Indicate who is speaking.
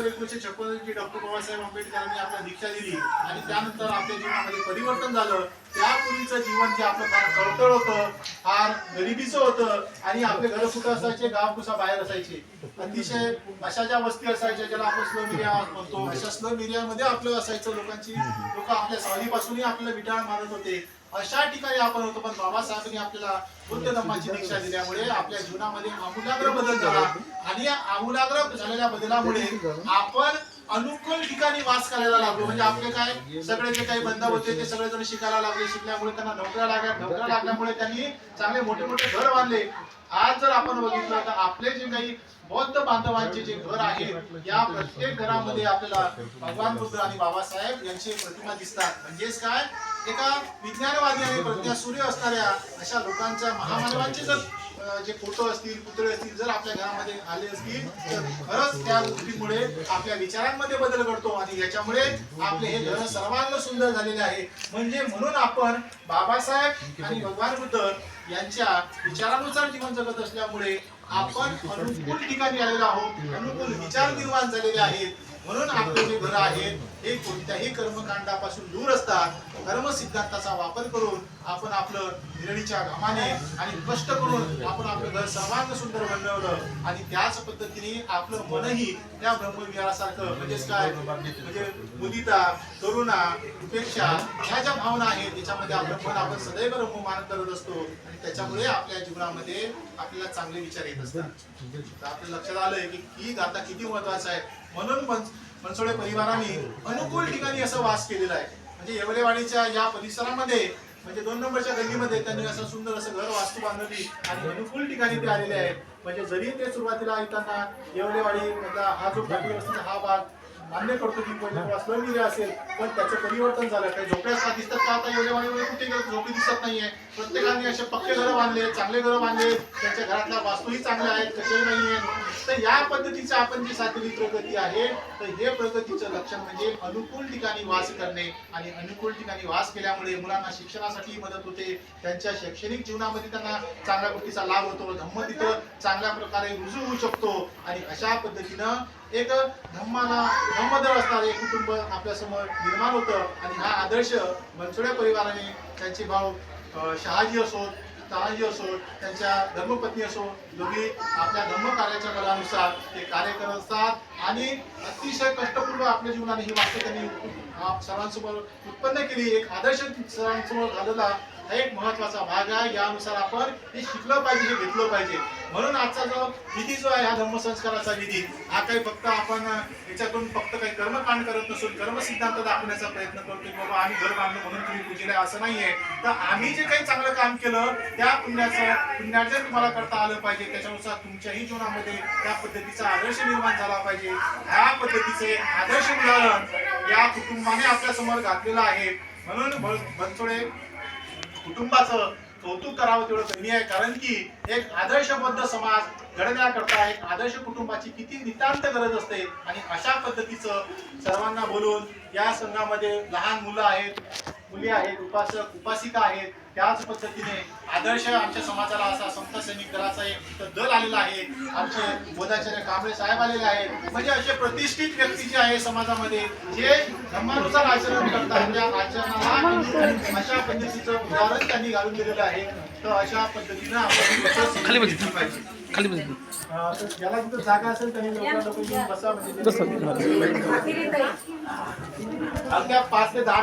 Speaker 1: October एकोणीसशे छप्पन जी doctor Babasaheb आंबेडकरांनी आपल्याला दीक्षा दिली आणि त्यानंतर आपल्या जीवनामध्ये परिवर्तन झालं. त्यापूर्वीचं जीवन जे आपलं फार कळतळ होतं फार गरिबीचं होतं आणि आपले घर कुठं असायचे? गाव कुसा बाहेर असायचे. अतिशय अशा ज्या वस्ती असायच्या ज्याला आपण स्लम एरिया म्हणतो अशा स्लम एरियामध्ये आपलं असायचं. लोकांची लोक आपल्या सावलीपासूनही आपल्याला विटाळ मारत होते. अशा ठिकाणी आपण होतो पण बाबासाहेबांनी आपल्याला बुद्ध धम्माची दीक्षा दिल्यामुळे आपल्या जीवनामध्ये आमूलाग्र बदल झाला. आणि आमूलाग्र झालेल्या बदलामुळे आपण अनुकूल ठिकाणी वास करायला लागलो. म्हणजे आपले काय सगळे जे काही बंद होते ते सगळे जण शिकायला लागले. शिकल्यामुळे त्यांना नोकऱ्या लागल्या. नोकऱ्या लागल्यामुळे त्यांनी चांगले मोठे मोठे घर बांधले. आज जर आपण बघितलं तर आपले जे काही बौद्ध बांधवांचे जे घर आहे या प्रत्येक घरामध्ये आपल्याला भगवान बुद्ध आणि बाबासाहेब यांची प्रतिमा दिसतात. म्हणजेच काय? एका विज्ञानवादी आणि प्रज्ञासूर्य असणाऱ्या अशा लोकांच्या महामानवांची जर जे फोटो असतील पुतळे असतील जर आपल्या घरामध्ये आले असतील तर खरंच त्या गोष्टीमुळे आपल्या विचारांमध्ये बदल घडतो आणि याच्यामुळे आपले हे घर सर्वांना सुंदर झालेले आहे. म्हणजे म्हणून आपण बाबासाहेब आणि भगवान बुद्ध यांच्या विचारानुसार जीवन जगत असल्यामुळे आपण अनुकूल ठिकाणी आलेलो आहोत अनुकूल विचार निर्माण झालेले आहेत. म्हणून आपले जे घर आहेत हे कोणत्याही कर्मकांडापासून दूर असतात कर्म सिद्धांताचा वापर करून आपण आपलं निरळीच्या घामाने आणि कष्ट करून आपण आपलं घर सर्वांग सुंदर बनवलं आणि त्याच पद्धतीने आपलं मनही त्या ब्रह्मविहारासारखं म्हणजेच काय? म्हणजे मुदिता करुणा उपेक्षा ह्या ज्या भावना आहेत त्याच्यामध्ये आपलं मन आपण सदैव मान करत असतो आणि त्याच्यामुळे आपल्या जीवनामध्ये आपल्याला चांगले विचार येत असतात. तर आपल्या लक्षात आलंय की ही गाथा किती महत्वाचं आहे. म्हणून पण मनसोडे परिवाराने अनुकूल ठिकाणी असं वास केलेला आहे. म्हणजे येवलेवाडीच्या या परिसरामध्ये म्हणजे दोन नंबरच्या गल्लीमध्ये त्यांनी असं सुंदर असं घर वास्तू बांधली आणि अनुकूल ठिकाणी ते आलेले आहेत. म्हणजे जरी ते सुरुवातीला येताना येवलेवाडी हा जो हा भाग मान्य करतो की पहिले थोडा स्लम एरिया असेल पण त्याचं परिवर्तन झालं. काही झोपड्या का दिसतात का? आता येवलेवाडीमध्ये कुठे गेलं झोपडी दिसत नाहीये. प्रत्येकाने असे पक्के घरं बांधले चांगले घरं बांधले. त्यांच्या घरातल्या वास्तूही चांगल्या आहेत कसेही नाहीये. तर या पद्धतीचं आपण जी साधलेली प्रगती आहे तर हे प्रगतीचं लक्षण म्हणजे अनुकूल ठिकाणी वास करणे. आणि अनुकूल ठिकाणी वास केल्यामुळे मुलांना शिक्षणासाठी मदत होते. त्यांच्या शैक्षणिक जीवनामध्ये त्यांना चांगल्या गोष्टीचा लाभ होतो धम्म तिथं चांगल्या प्रकारे रुजू होऊ शकतो. आणि अशा पद्धतीनं एक धम्माला धम्मदळ असणारे एक कुटुंब आपल्यासमोर निर्माण होतं आणि हा आदर्श बनसोड्या परिवाराने त्यांचे भाऊ शहाजी असोत तानाजी असो त्यांच्या धर्मपत्नी असो दोघी आपल्या धर्म कार्याच्या बलानुसार ते कार्य करत असतात आणि अतिशय कष्टपूर्व आपल्या जीवनाने ही वाक्य त्यांनी आप- सर्वांसमोर उत्पन्न केली. एक आदर्श सर्वांसमोर घालवला हा एक महत्त्वाचा भाग आहे. यानुसार आपण हे शिकलं पाहिजे हे घेतलं पाहिजे. म्हणून आजचा जो विधी जो आहे हा धर्मसंस्काराचा विधी हा काही फक्त आपण याच्यातून फक्त काही कर्मकांड करत नसून कर्म सिद्धांत दाखवण्याचा प्रयत्न करतो की बाबा आम्ही घर बांधलं म्हणून तुम्ही पूजेला आहे, असं नाहीये. तर आम्ही जे काही चांगलं काम केलं त्या पुण्याचं पुण्याचं तुम्हाला करता आलं पाहिजे. त्याच्यानुसार तुमच्याही जीवनामध्ये त्या पद्धतीचा आदर्श निर्माण झाला पाहिजे. ह्या पद्धतीचे आदर्श उदाहरण या कुटुंबाने आपल्यासमोर घातलेलं आहे. म्हणून बन- बनसोडे कुटुंबाचं कौतुक करावं तेवढं कमी आहे. कारण की एक आदर्शबद्ध समाज घडण्याकरता एक आदर्श कुटुंबाची किती नितांत गरज असते आणि अशा पद्धतीचं सर्वांना बोलून या संघामध्ये लहान मुलं आहेत मुली आहेत उपासक उपासिका आहेत त्याच पद्धतीने आदर्श आमच्या समाजाला असा संत सैनिक दलाचा एक दल आलेला आहे. आमचे बोधाचार्य कांबळे साहेब आलेले आहेत. म्हणजे असे प्रतिष्ठित व्यक्ती जे आहे समाजामध्ये जे धर्मानुसार आचरण करतात त्या आचरण अशा पद्धतीचं उदाहरण त्यांनी घालून दिलेलं आहे तर अशा पद्धतीनं आपण
Speaker 2: खाली
Speaker 1: पाहिजे
Speaker 2: खाली
Speaker 1: तर ज्याला तिथं जागा असेल त्यांनी लवकरात लवकर येऊन बसा म्हणजे
Speaker 2: बसा.
Speaker 1: अगदी पाच ते दहा